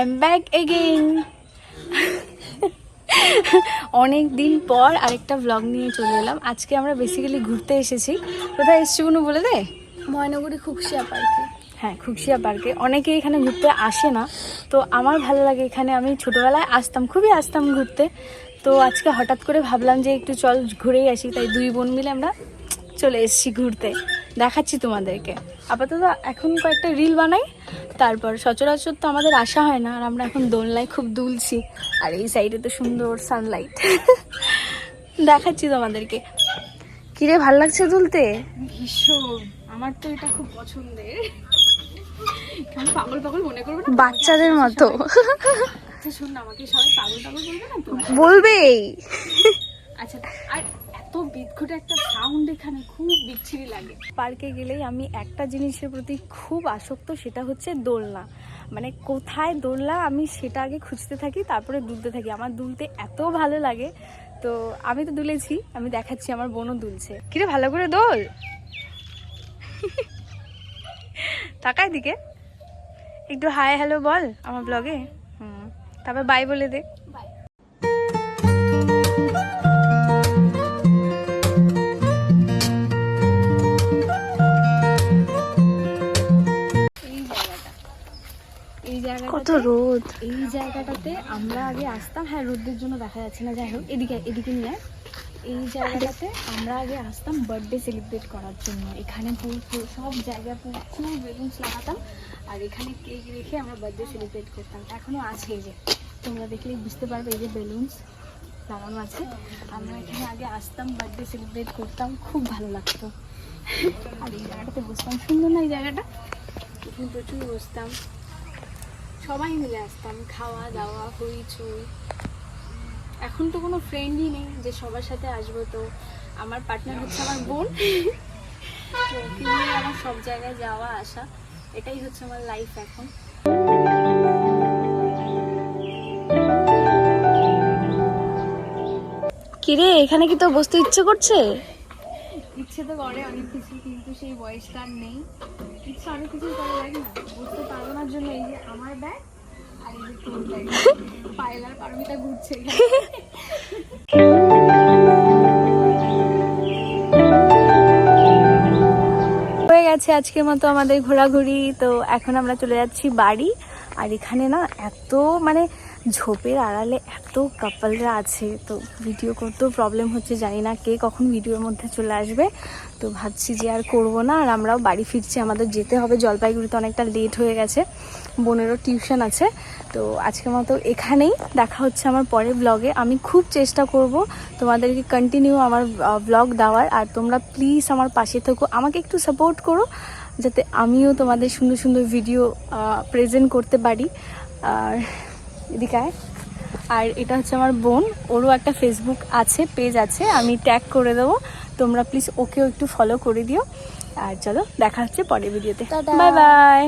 Am back again অনেক দিন পর আরেকটা ব্লগ নিয়ে চলে এলাম। আজকে আমরা বেসিক্যালি ঘুরতে এসেছি। কোথায় এসেছি কোনো বলে দে? ময়নাগুড়ি খুকশিয়া পার্কে হ্যাঁ খুকশিয়া পার্কে অনেকে এখানে ঘুরতে আসে না। তো আমার ভালো লাগে এখানে। আমি ছোটোবেলায় আসতাম খুবই আসতাম ঘুরতে। তো আজকে হঠাৎ করে ভাবলাম যে একটু চল ঘুরেই আসি। তাই দুই বোন মিলে আমরা চলে এসেছি ঘুরতে। দেখাচ্ছি তোমাদেরকে। আপাতত এখন কয়েকটা রিল বানাই। তারপর সচরাচর তো আমাদের আসা হয় না আর আমরা এখন দোলনায় খুব দুলছি। আর এই সাইডে তো সুন্দর সানলাইট দেখাচ্ছি তোমাদেরকে। কিরে ভালো লাগছে দুলতে? ভীষণ। আমার তো এটা খুব পছন্দের। পাগল পাগল মনে করবে বাচ্চাদের মতো। আচ্ছা শোন আমাকে সবাই পাগল পাগল বলবে না বলবেই। বিদঘুটে একটা সাউন্ড এখানে খুব বিচ্ছিরি লাগে। পার্কে গেলেই আমি একটা জিনিসের প্রতি খুব আসক্ত সেটা হচ্ছে দোলনা। মানে কোথায় দোলনা আমি সেটা আগে খুঁজতে থাকি তারপরে দুলতে থাকি। আমার দুলতে এত ভালো লাগে। তো আমি তো দুলেছি আমি দেখাচ্ছি আমার বোনও দুলছে। কিরে ভালো করে দোল? তাকায় দিকে। একটু হাই হ্যালো বল আমার ব্লগে হুম তারপর বাই বলে দে। এই এই জায়গাটা কত রোদ। এই জায়গাটাতে আমরা আগে আসতাম। হ্যাঁ রোদ্রের জন্য দেখা যাচ্ছে না যাই হোক এদিকে এদিকে নিয়ে এই জায়গাটাতে আমরা আগে আসতাম বার্থডে সেলিব্রেট করার জন্য। এখানে পুরো সব জায়গায় প্রচুর বেলুনস লাগাতাম। আর এখানে কেক রেখে আমরা বার্থডে সেলিব্রেট করতাম। এখনও আছে এই যে তোমরা দেখলেই বুঝতে পারবে এই যে বেলুনস লাগানো আছে। আমরা এখানে আগে আসতাম বার্থডে সেলিব্রেট করতাম খুব ভালো লাগতো। আর এই জায়গাটাতে বসতাম। সুন্দর না এই জায়গাটা? এখানে প্রচুর বসতাম। সবাই মিলে আসতাম, খাওয়া দাওয়া, হইচই। এখন তো কোনো ফ্রেন্ডই নেই যে সবার সাথে আসব তো। আমার পার্টনার হচ্ছে আমার বোন। আমার সব জায়গায় যাওয়া, আসা। এটাই হচ্ছে আমার লাইফ এখন। কিরে, এখানে কি তো বসতে ইচ্ছে করছে? ইচ্ছে তো করে অনেক কিছু, কিন্তু সেই বয়সটা আর নেই। ইচ্ছে অনেক কিছু করে লাগে না? বুঝতে পারব না জন্য এই যে আমার ব্যাগ আর এই যে তোর ব্যাগ পায়েলার পারমিতা ঘুরছে গেছে আজকের মতো আমাদের ঘোরাঘুরি। তো এখন আমরা চলে যাচ্ছি বাড়ি। আর এখানে না এত মানে ঝোপের আড়ালে এত কাপলরা আছে, তো ভিডিও করতেও প্রবলেম হচ্ছে, জানি না কে কখন ভিডিওর মধ্যে চলে আসবে। তো ভাবছি যে আর করব না, আর আমরাও বাড়ি ফিরছি, আমাদের যেতে হবে, জলপাইগুড়িতে অনেকটা লেট হয়ে গেছে, বোনেরও টিউশন আছে। তো আজকের মতো এখানেই, দেখা হচ্ছে আমার পরের ব্লগে আমি খুব চেষ্টা করব তোমাদেরকে কন্টিনিউ আমার ব্লগ দেওয়ার, আর তোমরা প্লিজ আমার পাশে থেকো, আমাকে একটু সাপোর্ট করো, যাতে আমিও তোমাদের সুন্দর সুন্দর ভিডিও প্রেজেন্ট করতে পারি। আর এদিকে আয়। আর এটা হচ্ছে আমার বোন ওরও একটা ফেসবুক আছে পেজ আছে আমি ট্যাগ করে দেবো। তোমরা প্লিজ ওকেও একটু ফলো করে দিও। আর চলো দেখা হচ্ছে পরের ভিডিওতে বাই বাই